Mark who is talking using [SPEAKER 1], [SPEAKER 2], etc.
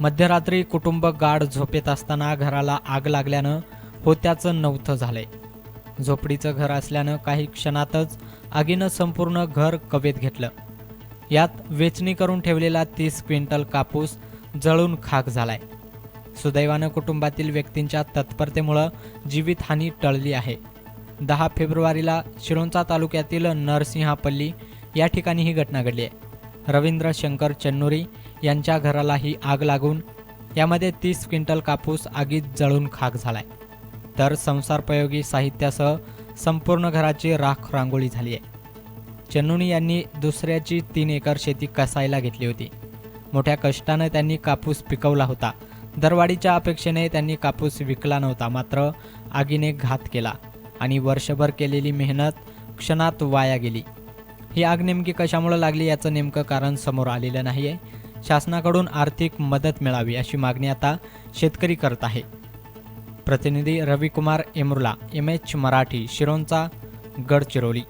[SPEAKER 1] मध्यरात्री कुटुंब गाढ झोपेत असताना घराला आग लागल्यानं होत्याचं नवथं झालंय. झोपडीचं घर असल्यानं काही क्षणातच आगीनं संपूर्ण घर कवेत घेतलं. यात वेचणी करून ठेवलेला तीस क्विंटल कापूस जळून खाक झालाय. सुदैवानं कुटुंबातील व्यक्तींच्या तत्परतेमुळं जीवितहानी टळली आहे. दहा फेब्रुवारीला शिरोंचा तालुक्यातील नरसिंहापल्ली या ठिकाणी ही घटना घडली आहे. रवींद्र शंकर चन्नुरी यांच्या घराला ही आग लागून यामध्ये तीस क्विंटल कापूस आगीत जळून खाक झालाय. तर संसारपयोगी साहित्यासह संपूर्ण घराची राख रांगोळी झाली आहे. चन्नुनी यांनी दुसऱ्याची तीन एकर शेती कसायला घेतली होती. मोठ्या कष्टानं त्यांनी कापूस पिकवला होता. दरवाढीच्या अपेक्षेने त्यांनी कापूस विकला नव्हता मात्र आगीने घात केला आणि वर्षभर केलेली मेहनत क्षणात वाया गेली. ही आग नेमकी कशामुळे लागली याचं नेमकं कारण समोर आलेलं नाही आहे शासनाकडून आर्थिक मदत मिळावी अशी मागणी आता शेतकरी करत आहे. प्रतिनिधी रविकुमार एमरुला एम एच मराठी शिरोंचा गडचिरोली.